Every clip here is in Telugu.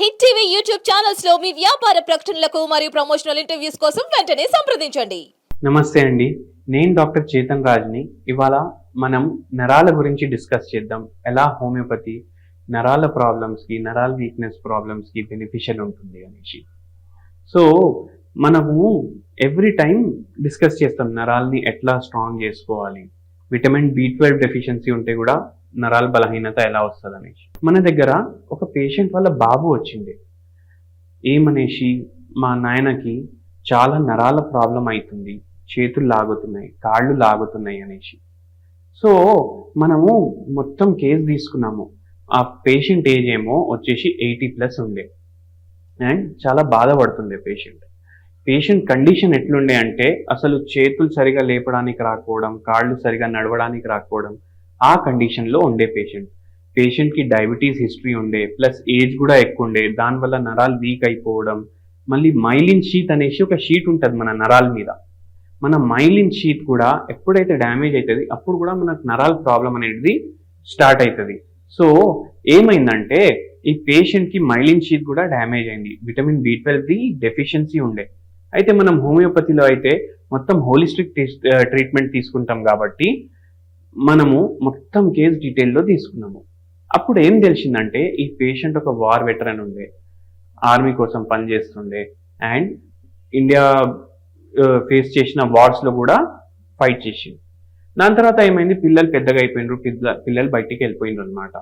హిట్ టీవీ యూట్యూబ్ ఛానల్స్లో మీ వ్యాపార ప్రకటనలకు మరియు ప్రమోషనల్ ఇంటర్వ్యూస్ కోసం వెంటనే సంప్రదించండి. నమస్తే అండి. నేను డాక్టర్ చేతన్ రాజ్ని. ఇవాళ మనం నరాల గురించి డిస్కస్ చేద్దాం. ఎలా హోమియోపతి నరాల ప్రాబ్లమ్స్కి నరాల వీక్నెస్ ప్రాబ్లమ్స్కి బెనిఫిషియల్ ఉంటుంది అనేసి. సో మనము ఎవ్రీ టైం డిస్కస్ చేస్తాం నరాల్ని ఎట్లా స్ట్రాంగ్ చేసుకోవాలి. విటమిన్ బి ట్వెల్వ్ డెఫిషియన్సీ ఉంటే కూడా నరాల బలహీనత ఎలా వస్తుంది అనేసి. మన దగ్గర ఒక పేషెంట్ వాళ్ళ బాబు వచ్చింది. ఏమనేసి మా నాయనకి చాలా నరాల ప్రాబ్లం అవుతుంది చేతులు లాగుతున్నాయి కాళ్ళు లాగుతున్నాయి అనేసి. సో మనము మొత్తం కేసు తీసుకున్నాము. ఆ పేషెంట్ ఏజ్ ఏమో వచ్చేసి ఎయిటీ ప్లస్ ఉండే. అండ్ చాలా బాధపడుతుంది పేషెంట్ పేషెంట్ కండిషన్ ఎట్లుండే అంటే అసలు చేతులు సరిగా లేపడానికి రాకపోవడం కాళ్ళు సరిగా నడవడానికి రాకపోవడం ఆ కండిషన్లో ఉండే పేషెంట్. పేషెంట్కి డయాబెటీస్ హిస్టరీ ఉండే ప్లస్ ఏజ్ కూడా ఎక్కువ ఉండే దానివల్ల నరాలు వీక్ అయిపోవడం మళ్ళీ మైలిన్ షీట్ అనేసి ఒక షీట్ ఉంటుంది మన నరాల మీద. మన మైలిన్ షీట్ కూడా ఎప్పుడైతే డ్యామేజ్ అవుతుంది అప్పుడు కూడా మనకు నరాల ప్రాబ్లం అనేది స్టార్ట్ అవుతుంది సో ఏమైందంటే ఈ పేషెంట్కి మైలిన్ షీట్ కూడా డ్యామేజ్ అయింది. విటమిన్ బి ట్వెల్వ్ది డెఫిషియన్సీ ఉండే. అయితే మనం హోమియోపతిలో అయితే మొత్తం హోలిస్టిక్ ట్రీట్మెంట్ తీసుకుంటాం కాబట్టి మనము మొత్తం కేస్ డీటెయిల్లో తీసుకున్నాము. అప్పుడు ఏం తెలిసిందంటే ఈ పేషెంట్ ఒక వార్ వెటరన్ ఉండే. ఆర్మీ కోసం పనిచేస్తుండే అండ్ ఇండియా ఫేస్ చేసిన వార్స్లో కూడా ఫైట్ చేసింది దాని తర్వాత ఏమైంది? పిల్లలు పెద్దగా అయిపోయినారు పిల్ల పిల్లలు బయటికి వెళ్ళిపోయినారు అనమాట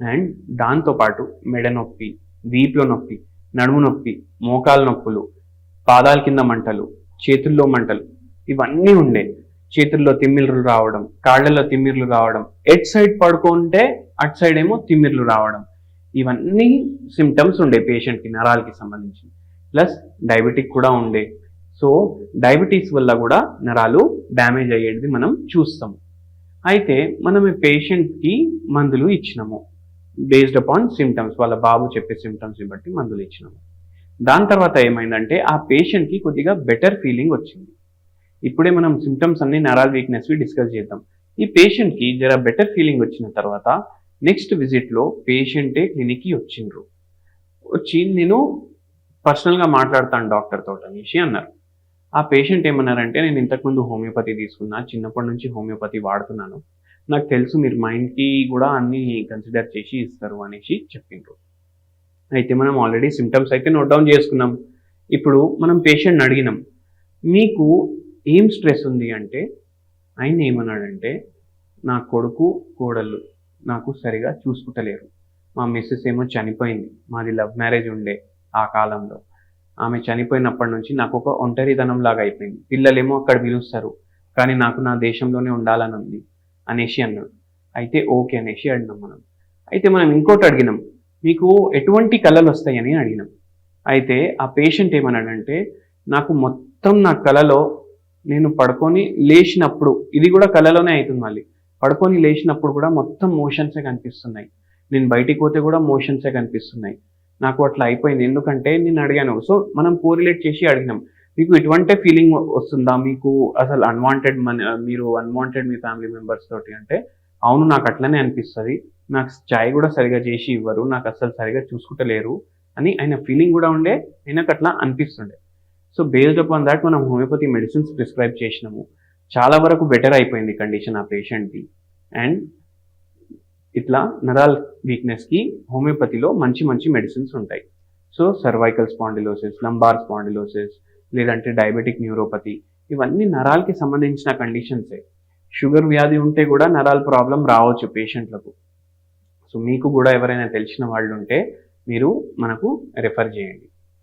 అండ్ దాంతోపాటు మెడ నొప్పి వీపులో నొప్పి నడుము నొప్పి మోకాల నొప్పులు పాదాల కింద మంటలు చేతుల్లో మంటలు ఇవన్నీ ఉండే. చేతుల్లో తిమ్మిర్లు రావడం కాళ్ళలో తిమ్మిర్లు రావడం ఎట్ సైడ్ పడుకుంటే అట్ సైడ్ ఏమో తిమ్మిర్లు రావడం. ఇవన్నీ సిమ్టమ్స్ ఉండే పేషెంట్కి నరాలకి సంబంధించి. ప్లస్ డయాబెటిక్ కూడా ఉండే. సో డయాబెటీస్ వల్ల కూడా నరాలు డ్యామేజ్ అయ్యేది మనం చూస్తాము. అయితే మనం ఈ పేషెంట్కి మందులు ఇచ్చినాము. బేస్డ్ అపాన్ సిమ్టమ్స్ వాళ్ళ బాబు చెప్పే సిమ్టమ్స్ని బట్టి మందులు ఇచ్చినాము. దాని తర్వాత ఏమైందంటే ఆ పేషెంట్కి కొద్దిగా బెటర్ ఫీలింగ్ వచ్చింది. ఇప్పుడే మనం సిమ్టమ్స్ అన్ని నరాల వీక్నెస్వి డిస్కస్ చేద్దాం. ఈ పేషెంట్కి జర బెటర్ ఫీలింగ్ వచ్చిన తర్వాత నెక్స్ట్ విజిట్లో పేషెంటే క్లినిక్కి వచ్చిండ్రు. వచ్చి నేను పర్సనల్గా మాట్లాడతాను డాక్టర్ తోట అనేసి అన్నారు. ఆ పేషెంట్ ఏమన్నారంటే నేను ఇంతకుముందు హోమియోపతి తీసుకున్నా చిన్నప్పటి నుంచి హోమియోపతి వాడుతున్నాను. నాకు తెలుసు మీరు మైండ్కి కూడా అన్ని కన్సిడర్ చేసి ఇస్తారు అనేసి చెప్పిండ్రు. అయితే మనం ఆల్రెడీ సిమ్టమ్స్ అయితే నోట్ డౌన్ చేసుకున్నాం. ఇప్పుడు మనం పేషెంట్ని అడిగినాం. మీకు ఏం స్ట్రెస్ ఉంది అంటే ఆయన ఏమన్నాడంటే నా కొడుకు కోడళ్ళు నాకు సరిగా చూసుకుంటలేరు. మా మిస్సెస్ ఏమో చనిపోయింది. మాది లవ్ మ్యారేజ్ ఉండే ఆ కాలంలో. ఆమె చనిపోయినప్పటి నుంచి నాకు ఒక ఒంటరితనం లాగా అయిపోయింది. పిల్లలేమో అక్కడ పిలుస్తారు కానీ నాకు నా దేశంలోనే ఉండాలని ఉంది అనేసి అన్నాడు. అయితే ఓకే అనేసి అడిగినాం మనం. అయితే మనం ఇంకోటి అడిగినాం. మీకు ఎటువంటి కళలు వస్తాయని అడిగినాం. అయితే ఆ పేషెంట్ ఏమన్నాడంటే నాకు మొత్తం నా కళలో నేను పడుకొని లేచినప్పుడు ఇది కూడా కళలోనే అవుతుంది మళ్ళీ. పడుకొని లేచినప్పుడు కూడా మొత్తం మోషన్సే కనిపిస్తున్నాయి. నేను బయటికి పోతే కూడా మోషన్సే కనిపిస్తున్నాయి. నాకు అట్లా అయిపోయింది. ఎందుకంటే నేను అడిగాను. సో మనం కోరిలేట్ చేసి అడిగినాం. మీకు ఇటువంటి ఫీలింగ్ వస్తుందా? మీకు అసలు అన్వాంటెడ్ మన మీరు అన్వాంటెడ్ మీ ఫ్యామిలీ మెంబర్స్ తోటి అంటే అవును నాకు అట్లనే అనిపిస్తుంది. నాకు ఛాయ్ కూడా సరిగా చేసి ఇవ్వరు. నాకు అసలు సరిగా చూసుకుంటలేరు అని ఆయన ఫీలింగ్ కూడా ఉండే ఆయనకు అట్లా అనిపిస్తుండే. సో బేస్డ్ అపాన్ దాట్ మనం హోమియోపతి మెడిసిన్స్ ప్రిస్క్రైబ్ చేసినాము. చాలా వరకు బెటర్ అయిపోయింది కండిషన్ ఆ పేషెంట్కి అండ్ ఇట్లా నరాల్ వీక్నెస్కి హోమియోపతిలో మంచి మంచి మెడిసిన్స్ ఉంటాయి. So cervical spondylosis lumbar spondylosis లేదంటే డయాబెటిక్ న్యూరోపతి ఇవన్నీ నరాలకి సంబంధించిన కండిషన్సే షుగర్ వ్యాధి ఉంటే కూడా నరాల ప్రాబ్లం రావచ్చు పేషెంట్లకు సో మీకు కూడా ఎవరైనా తెలిసిన వాళ్ళు ఉంటే మీరు మనకు రెఫర్ చేయండి.